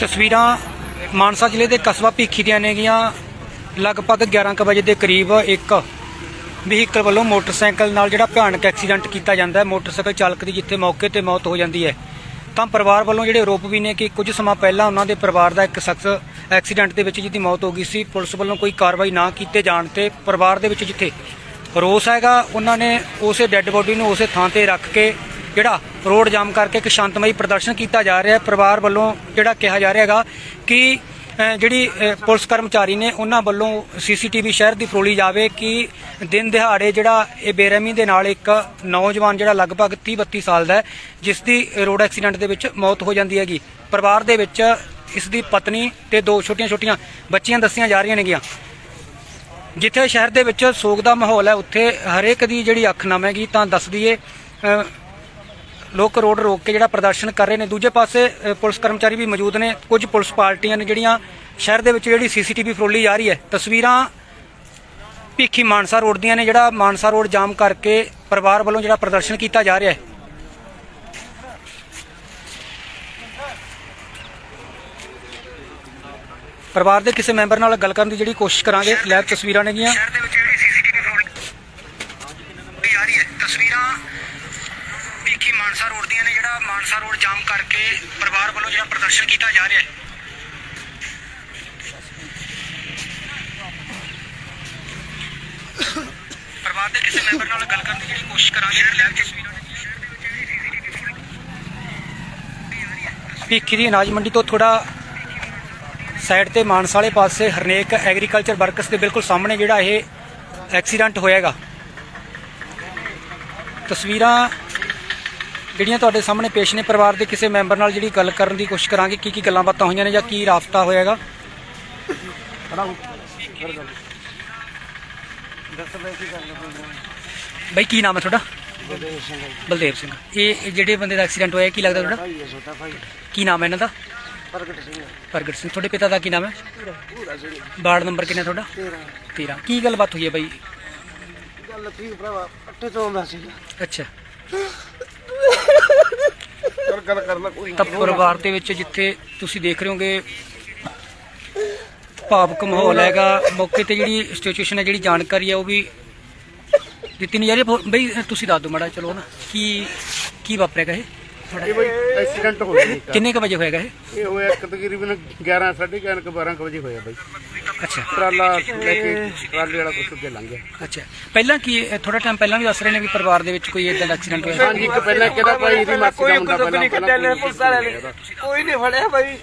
ਤਸਵੀਰਾਂ ਮਾਨਸਾ ਜ਼ਿਲ੍ਹੇ ਦੇ ਕਸਬਾ ਭੀਖੀ ਦੀਆਂ ਨੇਗੀਆਂ। ਲਗਭਗ 11 ਕੁ ਵਜੇ ਦੇ ਕਰੀਬ ਇੱਕ ਵਹੀਕਲ ਵੱਲੋਂ ਮੋਟਰਸਾਈਕਲ ਨਾਲ ਜਿਹੜਾ ਭਿਆਨਕ ਐਕਸੀਡੈਂਟ ਕੀਤਾ ਜਾਂਦਾ ਹੈ। ਮੋਟਰਸਾਈਕਲ ਚਾਲਕ ਦੀ ਜਿੱਥੇ ਮੌਕੇ ਤੇ ਮੌਤ ਹੋ ਜਾਂਦੀ ਹੈ। ਤਾਂ ਪਰਿਵਾਰ ਵੱਲੋਂ ਜਿਹੜੇ ਆਰੋਪ ਵੀ ਨੇ ਕਿ ਕੁਝ ਸਮਾਂ ਪਹਿਲਾਂ ਉਹਨਾਂ ਦੇ ਪਰਿਵਾਰ ਦਾ ਇੱਕ ਸ਼ਖਸ ਐਕਸੀਡੈਂਟ ਦੇ ਵਿੱਚ ਜਿਹਦੀ ਮੌਤ ਹੋ ਗਈ ਸੀ, ਪੁਲਿਸ ਵੱਲੋਂ ਕੋਈ ਕਾਰਵਾਈ ਨਾ ਕੀਤੇ ਜਾਣ ਤੇ ਪਰਿਵਾਰ ਦੇ ਵਿੱਚ ਜਿੱਥੇ ਰੋਸ ਹੈਗਾ, ਉਹਨਾਂ ਨੇ ਉਸੇ ਡੈੱਡ ਬੋਡੀ ਨੂੰ ਉਸੇ ਥਾਂ ਤੇ ਰੱਖ ਕੇ ਜਿਹੜਾ ਰੋਡ ਜਾਮ ਕਰਕੇ ਇੱਕ ਸ਼ਾਂਤਮਈ ਪ੍ਰਦਰਸ਼ਨ ਕੀਤਾ ਜਾ ਰਿਹਾ ਹੈ। ਪਰਿਵਾਰ ਵੱਲੋਂ ਜਿਹੜਾ ਕਿਹਾ ਜਾ ਰਿਹਾ ਹੈਗਾ ਕਿ ਜਿਹੜੀ ਪੁਲਿਸ ਕਰਮਚਾਰੀ ਨੇ ਉਹਨਾਂ ਵੱਲੋਂ ਸੀਸੀਟੀਵੀ ਸ਼ਹਿਰ ਦੀ ਫਰੋਲੀ ਜਾਵੇ ਕਿ ਦਿਨ ਦਿਹਾੜੇ ਜਿਹੜਾ ਇਹ ਬੇਰਹਿਮੀ ਦੇ ਨਾਲ ਇੱਕ ਨੌਜਵਾਨ ਜਿਹੜਾ ਲਗਭਗ 30 32 ਸਾਲ ਦਾ ਹੈ, ਜਿਸ ਦੀ ਰੋਡ ਐਕਸੀਡੈਂਟ ਦੇ ਵਿੱਚ ਮੌਤ ਹੋ ਜਾਂਦੀ ਹੈਗੀ। ਪਰਿਵਾਰ ਦੇ ਵਿੱਚ ਇਸ ਦੀ ਪਤਨੀ ਤੇ ਦੋ ਛੋਟੀਆਂ-ਛੋਟੀਆਂ ਬੱਚੀਆਂ ਦੱਸੀਆਂ ਜਾ ਰਹੀਆਂ ਨੇਗੀਆਂ। ਜਿੱਥੇ ਸ਼ਹਿਰ ਦੇ ਵਿੱਚ ਸੋਗ ਦਾ ਮਾਹੌਲ ਹੈ, ਉੱਥੇ ਹਰੇਕ ਦੀ ਜਿਹੜੀ ਅੱਖ ਨਮ ਹੈਗੀ ਤਾਂ ਦੱਸ ਦਈਏ ਲੋਕ ਰੋਡ ਰੋਕ ਕੇ ਜਿਹੜਾ ਪ੍ਰਦਰਸ਼ਨ ਕਰ ਰਹੇ ਨੇ, ਦੂਜੇ ਪਾਸੇ ਪੁਲਿਸ ਕਰਮਚਾਰੀ ਵੀ ਮੌਜੂਦ ਨੇ। ਕੁਝ ਪੁਲਿਸ ਪਾਰਟੀਆਂ ਨੇ ਜਿਹੜੀਆਂ ਸ਼ਹਿਰ ਦੇ ਵਿੱਚ ਜਿਹੜੀ ਸੀਸੀਟੀਵੀ ਫਰੋਲੀ ਜਾ ਰਹੀ ਹੈ, ਤਸਵੀਰਾਂ ਭੀਖੀ ਮਾਨਸਾ ਰੋਡ ਦੀਆਂ ਨੇ, ਜਿਹੜਾ ਮਾਨਸਾ ਰੋਡ ਜਾਮ ਕਰਕੇ ਪਰਿਵਾਰ ਵੱਲੋਂ ਜਿਹੜਾ ਪ੍ਰਦਰਸ਼ਨ ਕੀਤਾ ਜਾ ਰਿਹਾ ਹੈ। ਪਰਿਵਾਰ ਦੇ ਕਿਸੇ ਮੈਂਬਰ ਨਾਲ ਗੱਲ ਕਰਨ ਦੀ ਜਿਹੜੀ ਕੋਸ਼ਿਸ਼ ਕਰਾਂਗੇ, ਲੈਬ ਤਸਵੀਰਾਂ ਨੇਗੀਆਂ। ਸ਼ਹਿਰ ਦੇ ਵਿੱਚ ਜਿਹੜੀ ਸੀਸੀਟੀਵੀ ਫਰੋਲੀ ਜਾ ਰਹੀ ਹੈ ਤਸਵੀਰਾਂ ਭੀਖੀ ਮਾਨਸਾ ਰੋਡ ਦੀਆਂ ਨੇ ਜਿਹੜਾ ਮਾਨਸਾ ਰੋਡ ਜਾਮ ਕਰਕੇ ਪਰਿਵਾਰ ਵੱਲੋਂ ਜਿਹੜਾ ਪ੍ਰਦਰਸ਼ਨ ਕੀਤਾ ਜਾ ਰਿਹਾ ਹੈ। ਪਰਿਵਾਰ ਦੇ ਕਿਸੇ ਮੈਂਬਰ ਨਾਲ ਗੱਲ ਕਰਨ ਦੀ ਜਿਹੜੀ ਕੋਸ਼ਿਸ਼ ਕਰਾਂਗੇ ਲੈਬ ਤਸਵੀਰਾਂ ਨੇ ਭੀਖੀ ਦੀ ਅਨਾਜ ਮੰਡੀ ਤੋਂ ਥੋੜਾ ਸਾਈਡ ਤੇ ਮਾਨਸਾ ਵਾਲੇ ਪਾਸੇ ਹਰਨੇਕ ਐਗਰੀਕਲਚਰ ਵਰਕਸ ਦੇ ਬਿਲਕੁਲ ਸਾਹਮਣੇ ਜਿਹੜਾ ਇਹ ਐਕਸੀਡੈਂਟ ਹੋਇਆਗਾ ਤਸਵੀਰਾਂ ਜਿਹੜੀਆਂ ਤੁਹਾਡੇ ਸਾਹਮਣੇ ਪੇਸ਼ ਨੇ ਪਰਿਵਾਰ ਦੇ ਕਿਸੇ ਮੈਂਬਰ ਨਾਲ ਜਿਹੜੀ ਗੱਲ ਕਰਨ ਦੀ ਕੋਸ਼ਿਸ਼ ਕਰਾਂਗੇ ਕੀ ਕੀ ਗੱਲਾਂ ਬਾਤਾਂ ਹੋਈਆਂ ਨੇ ਜਾਂ ਕੀ ਰਾਫਤਾ ਹੋਇਆਗਾ ਬਈ ਕੀ ਨਾਮ ਹੈ ਤੁਹਾਡਾ? ਬਲਦੇਵ ਸਿੰਘ। ਇਹ ਜਿਹੜੇ ਬੰਦੇ ਦਾ ਐਕਸੀਡੈਂਟ ਹੋਇਆ ਕੀ ਲੱਗਦਾ ਤੁਹਾਡਾ? ਛੋਟਾ ਭਾਈ ਕੀ ਨਾਮ ਹੈ ਇਹਨਾਂ ਦਾ? ਪ੍ਰਗਟ ਸਿੰਘ। ਪ੍ਰਗਟ ਸਿੰਘ ਤੁਹਾਡੇ ਪਿਤਾ ਦਾ ਕੀ ਨਾਮ ਹੈ? ਵਾਰਡ ਨੰਬਰ ਕਿੰਨਾ ਤੁਹਾਡਾ? 13 13 ਕੀ ਗੱਲਬਾਤ ਹੋਈ ਹੈ ਬਾਈ? ਗੱਲ ਕੀ ਭਰਾਵਾ ਪੱਟੇ ਤੋਂ ਆਉਂਦਾ ਸੀਗਾ। ਅੱਛਾ। ਕਰ ਗੱਲ ਕਰਨਾ ਕੋਈ ਤਾਂ ਪਰਿਵਾਰ ਦੇ ਵਿੱਚ ਜਿੱਥੇ ਤੁਸੀਂ ਦੇਖ ਰਹੇ ਹੋਗੇ ਭਾਵਕ ਮਾਹੌਲ ਹੈਗਾ ਮੌਕੇ ਤੇ ਜਿਹੜੀ ਸਿਚੁਏਸ਼ਨ ਹੈ ਜਿਹੜੀ ਜਾਣਕਾਰੀ ਹੈ ਉਹ ਵੀ ਦਿੱਤੀ ਨਹੀਂ ਜਾ ਰਹੀ। ਬਈ ਤੁਸੀਂ ਦੱਸ ਦਿਓ ਮਾੜਾ ਚਲੋ ਨਾ ਕੀ ਕੀ ਵਾਪਰਿਆਗਾ ਇਹ? ਇਹ ਬਈ ਐਕਸੀਡੈਂਟ ਹੋ ਗਿਆ ਜੀ। ਕਿੰਨੇ ਕੁ ਵਜੇ ਹੋਏਗਾ ਇਹ? ਇਹ ਹੋਇਆ ਇੱਕ ਤਕਰੀਬਨ 11 11:30 ਕੁ 12 ਕੁ ਵਜੇ ਹੋਇਆ ਬਈ। ਅੱਛਾ। ਟਰਾਲਾ ਲੈ ਕੇ ਟਰਾਲੇ ਵਾਲਾ ਕੁਛ ਅੱਗੇ ਲੰਘ ਗਿਆ। ਅੱਛਾ। ਪਹਿਲਾਂ ਕੀ ਥੋੜਾ ਟਾਈਮ ਪਹਿਲਾਂ ਵੀ ਦੱਸ ਰਹੇ ਨੇ ਵੀ ਪਰਿਵਾਰ ਦੇ ਵਿੱਚ ਕੋਈ ਇਦਾਂ ਦਾ ਐਕਸੀਡੈਂਟ ਹੋਇਆ? ਹਾਂਜੀ ਇੱਕ ਪਹਿਲਾਂ ਕਿਹਦਾ ਭਾਈ ਇਹਦੀ ਮਾਸੀ ਦਾ ਮੁੰਡਾ ਪਹਿਲਾਂ ਕੋਈ ਨਹੀਂ ਫੜਿਆ ਬਾਈ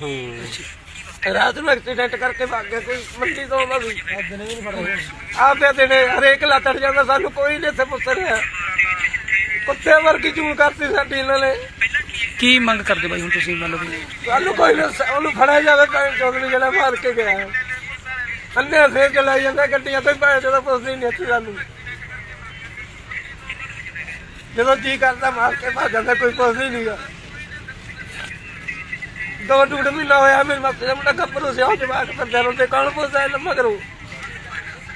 ਰਾਤ ਨੂੰ ਐਕਸੀਡੈਂਟ ਕਰਕੇ ਭੱਗ ਗਿਆ ਕੋਈ ਮੰਡੀ ਤੋਂ ਆਉਂਦਾ ਸੀ। ਆਪੇ ਦਿਨੇ ਹਰੇਕ ਲੱਤੜ ਜਾਂਦਾ ਸਾਨੂੰ ਕੋਈ ਨਹੀਂ ਇੱਥੇ ਪੁੱਛ ਰਿਹਾ। ਕੁੱਤੇ ਵਰਗੀ ਚੂਲ ਕਰਤੀ ਸਾਡੀ ਇਹਨਾਂ ਨੇ। ਕੀ ਮੰਗ ਕਰਦੇ ਬਾਈ ਹੁਣ ਤੁਸੀਂ ਮੰਨ ਲਓ ਵੀ? ਸਾਨੂੰ ਕੋਈ ਨਾ ਉਹਨੂੰ ਫੜਿਆ ਜਾਵੇ ਭੈਣ ਚੋਦਰੀ ਜਿਹੜਾ ਮਾਰ ਕੇ ਗਿਆ। ਹੈ। ਅੰਨੇ ਫੇਰ ਚਲਾਈ ਜਾਂਦਾ ਗੱਡੀਆਂ ਤੋਂ ਭੈਣ ਚੋਦਾ ਪੁੱਛਦੀ ਨਹੀਂ ਇੱਥੇ ਸਾਨੂੰ ਜਦੋਂ ਜੀ ਕਰਦਾ ਮਾਰ ਕੇ ਭੱਜ ਜਾਂਦਾ, ਕੋਈ ਪੁੱਛਦੀ ਨਹੀਂਗਾ ਦੋ ਡੂੜ ਮਹੀਨਾ ਹੋਇਆ, ਮੇਰੇ ਮਾਪੇ ਦਾ ਮੁੰਡਾ ਗੱਭਰੂ ਸੀ ਜਵਾਕ ਫਿਰਦਾ ਰੋਂਦੇ ਕੌਣ ਪੁੱਛਦਾ ਇਹ ਲੰਮਾ ਕਰੂ?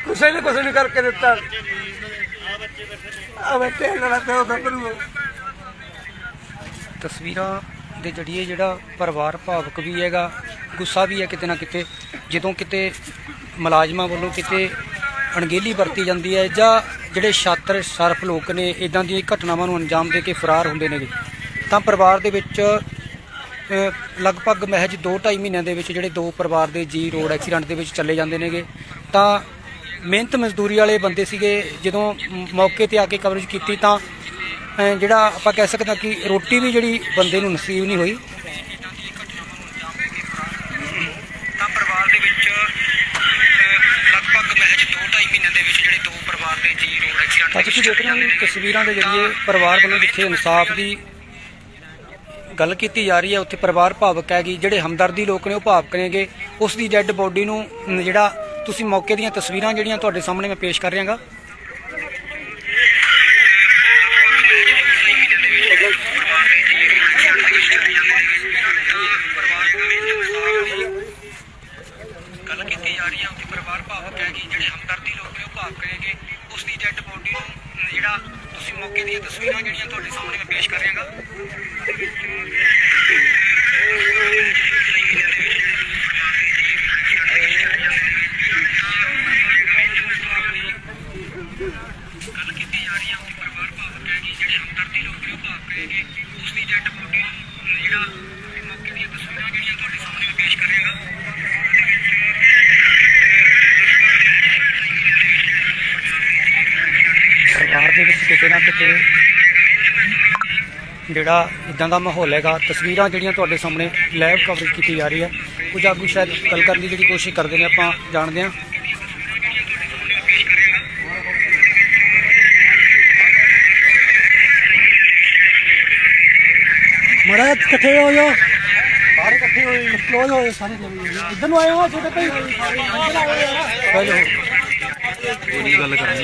ਕਿਸੇ ਨੇ ਕੁਛ ਨਹੀਂ ਕਰਕੇ ਦਿੱਤਾ। ਆ ਬੱਚੇ ਨਾਲ ਪਿਓ ਗੱਭਰੂ ਤਸਵੀਰਾਂ ਦੇ ਜੜੀਏ ਜਿਹੜਾ ਪਰਿਵਾਰ ਭਾਵਕ ਵੀ ਹੈਗਾ ਗੁੱਸਾ ਵੀ ਹੈ ਕਿਤੇ ਨਾ ਕਿਤੇ, ਜਦੋਂ ਕਿਤੇ ਮੁਲਾਜ਼ਮਾਂ ਵੱਲੋਂ ਕਿਤੇ ਅਣਗਹਿਲੀ ਵਰਤੀ ਜਾਂਦੀ ਹੈ ਜਾਂ ਜਿਹੜੇ ਛਾਤਰ ਸਰਫ ਲੋਕ ਨੇ ਇਦਾਂ ਦੀਆਂ ਘਟਨਾਵਾਂ ਨੂੰ ਅੰਜਾਮ ਦੇ ਕੇ ਫਰਾਰ ਹੁੰਦੇ ਨੇਗੇ, ਤਾਂ ਪਰਿਵਾਰ ਦੇ ਵਿੱਚ ਲਗਭਗ ਮਹਿਜ 2.5 ਮਹੀਨਿਆਂ ਦੇ ਵਿੱਚ ਜਿਹੜੇ ਦੋ ਪਰਿਵਾਰ ਦੇ ਜੀ ਰੋਡ ਐਕਸੀਡੈਂਟ ਦੇ ਵਿੱਚ ਚੱਲੇ ਜਾਂਦੇ ਨੇਗੇ, ਤਾਂ ਮਿਹਨਤ ਮਜ਼ਦੂਰੀ ਵਾਲੇ ਬੰਦੇ ਸੀਗੇ, ਜਦੋਂ ਮੌਕੇ ਤੇ ਆ ਕੇ ਕਵਰੇਜ ਕੀਤੀ ਤਾਂ ਜਿਹੜਾ ਆਪਾਂ ਕਹਿ ਸਕਦੇ ਹਾਂ ਕਿ ਰੋਟੀ ਵੀ ਜਿਹੜੀ ਬੰਦੇ ਨੂੰ ਨਸੀਬ ਨਹੀਂ ਹੋਈ ਤਾਂ ਪਰਿਵਾਰ ਦੇ ਵਿੱਚ ਲਗਭਗ ਮਹਿਜ 2.5 ਮਹੀਨਿਆਂ ਦੇ ਵਿੱਚ ਜਿਹੜੇ ਦੋ ਪਰਿਵਾਰ ਦੇ ਜੀ ਰੋਡ ਐਕਸੀਡੈਂਟ ਤਾਂ ਤੁਸੀਂ ਦੇਖ ਰਹੇ ਹੋ ਤਸਵੀਰਾਂ ਦੇ ਜਰੀਏ ਪਰਿਵਾਰ ਵੱਲੋਂ ਜਿੱਥੇ ਇਨਸਾਫ ਦੀ ਗੱਲ ਕੀਤੀ ਜਾ ਰਹੀ ਹੈ, ਉੱਥੇ ਪਰਿਵਾਰ ਭਾਵਕ ਹੈਗੀ ਜਿਹੜੇ ਹਮਦਰਦੀ ਲੋਕ ਨੇ ਉਹ ਭਾਵਕ ਨੇਗੇ ਉਸ ਦੀ ਡੈੱਡ ਬੋਡੀ ਨੂੰ ਜਿਹੜਾ ਤੁਸੀਂ ਮੌਕੇ ਦੀਆਂ ਤਸਵੀਰਾਂ ਜਿਹੜੀਆਂ ਤੁਹਾਡੇ ਸਾਹਮਣੇ ਮੈਂ ਪੇਸ਼ ਕਰ ਰਿਹਾਗਾ। ਗੱਲ ਕੀਤੀ ਜਾ ਰਹੀ ਹੈ, ਉੱਥੇ ਪਰਿਵਾਰ ਭਾਵਕ ਹੈਗੀ ਜਿਹੜੇ ਹਮਦਰਦੀ ਤੁਸੀਂ ਤਸਵੀਰਾਂ ਜਿਹੜੀਆਂ ਤੁਹਾਡੇ ਸਾਹਮਣੇ ਕਿਤੇ ਨਾ ਕਿਤੇ ਜਿਹੜਾ ਇਦਾਂ ਦਾ ਮਾਹੌਲ ਹੈਗਾ ਤਸਵੀਰਾਂ ਜਿਹੜੀਆਂ ਤੁਹਾਡੇ ਸਾਹਮਣੇ ਲਾਈਵ ਕਵਰੇਜ ਕੀਤੀ ਜਾ ਰਹੀ ਹੈ ਕੁਝ ਆਗੂ ਸ਼ਾਇਦ ਗੱਲ ਕਰਨ ਦੀ ਜਿਹੜੀ ਕੋਸ਼ਿਸ਼ ਕਰਦੇ ਨੇ ਆਪਾਂ ਜਾਣਦੇ ਹਾਂ। ਮੜਾ ਇਕੱਠੇ ਹੋ ਜਾਓ। ਸਾਰੇ ਇਕੱਠੇ ਹੋਏ। ਕਲੋਜ਼ ਹੋਏ ਸਾਰੇ ਇੱਧਰ ਨੂੰ ਆਏ ਹੋ ਛੋਟੇ ਭਾਈ। ਚਲੋ ਗੱਲ ਸਰਕਾਰ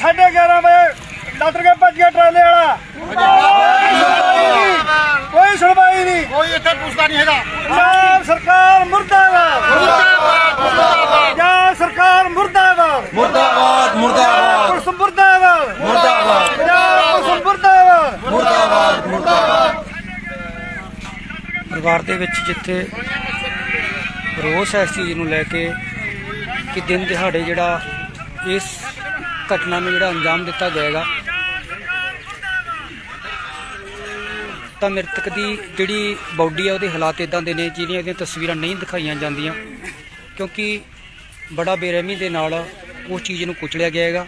11:30 ਵਜੇ ਟਰਾਲੇ ਵਾਲਾ। ਕੋਈ ਸੁਣਵਾਈ ਨਹੀਂ। ਪਰਿਵਾਰ ਦੇ ਵਿੱਚ ਜਿੱਥੇ ਰੋਸ ਹੈ ਇਸ ਚੀਜ਼ ਨੂੰ ਲੈ ਕੇ ਕਿ ਦਿਨ ਦਿਹਾੜੇ ਜਿਹੜਾ ਇਸ ਘਟਨਾ ਨੂੰ ਜਿਹੜਾ ਅੰਜਾਮ ਦਿੱਤਾ ਜਾਏਗਾ, ਤਾਂ ਮ੍ਰਿਤਕ ਦੀ ਜਿਹੜੀ ਬਾਡੀ ਆ, ਉਹਦੇ ਹਾਲਾਤ ਇਦਾਂ ਦੇ ਨੇ ਜਿਹੜੀਆਂ ਇਹਦੀਆਂ ਤਸਵੀਰਾਂ ਨਹੀਂ ਦਿਖਾਈਆਂ ਜਾਂਦੀਆਂ, ਕਿਉਂਕਿ ਬੜਾ ਬੇਰਹਿਮੀ ਦੇ ਨਾਲ ਉਸ ਚੀਜ਼ ਨੂੰ ਕੁਚਲਿਆ ਗਿਆ ਹੈਗਾ।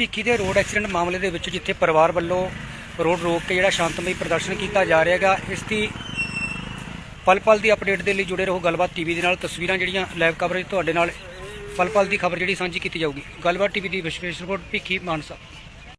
ਭਿੱਖੀ ਦੇ ਰੋਡ ਐਕਸੀਡੈਂਟ ਮਾਮਲੇ ਦੇ ਵਿੱਚ ਜਿੱਥੇ ਪਰਿਵਾਰ ਵੱਲੋਂ ਰੋਡ ਰੋਕ ਕੇ ਜਿਹੜਾ ਸ਼ਾਂਤਮਈ ਪ੍ਰਦਰਸ਼ਨ ਕੀਤਾ ਜਾ ਰਿਹਾ ਹੈਗਾ, ਇਸ ਦੀ ਪਲ ਪਲ ਦੀ ਅਪਡੇਟ ਦੇ ਲਈ ਜੁੜੇ ਰਹੋ। ਗੱਲਬਾਤ ਟੀਵੀ ਦੇ ਨਾਲ, ਤਸਵੀਰਾਂ ਜਿਹੜੀਆਂ ਲਾਈਵ ਕਵਰੇਜ ਤੁਹਾਡੇ ਨਾਲ ਪਲ ਪਲ ਦੀ ਖਬਰ ਜਿਹੜੀ ਸਾਂਝੀ ਕੀਤੀ ਜਾਊਗੀ। ਗੱਲਬਾਤ ਟੀਵੀ ਦੀ ਵਿਸ਼ੇਸ਼ ਰਿਪੋਰਟ ਭਿੱਖੀ ਮਾਨਸਾ।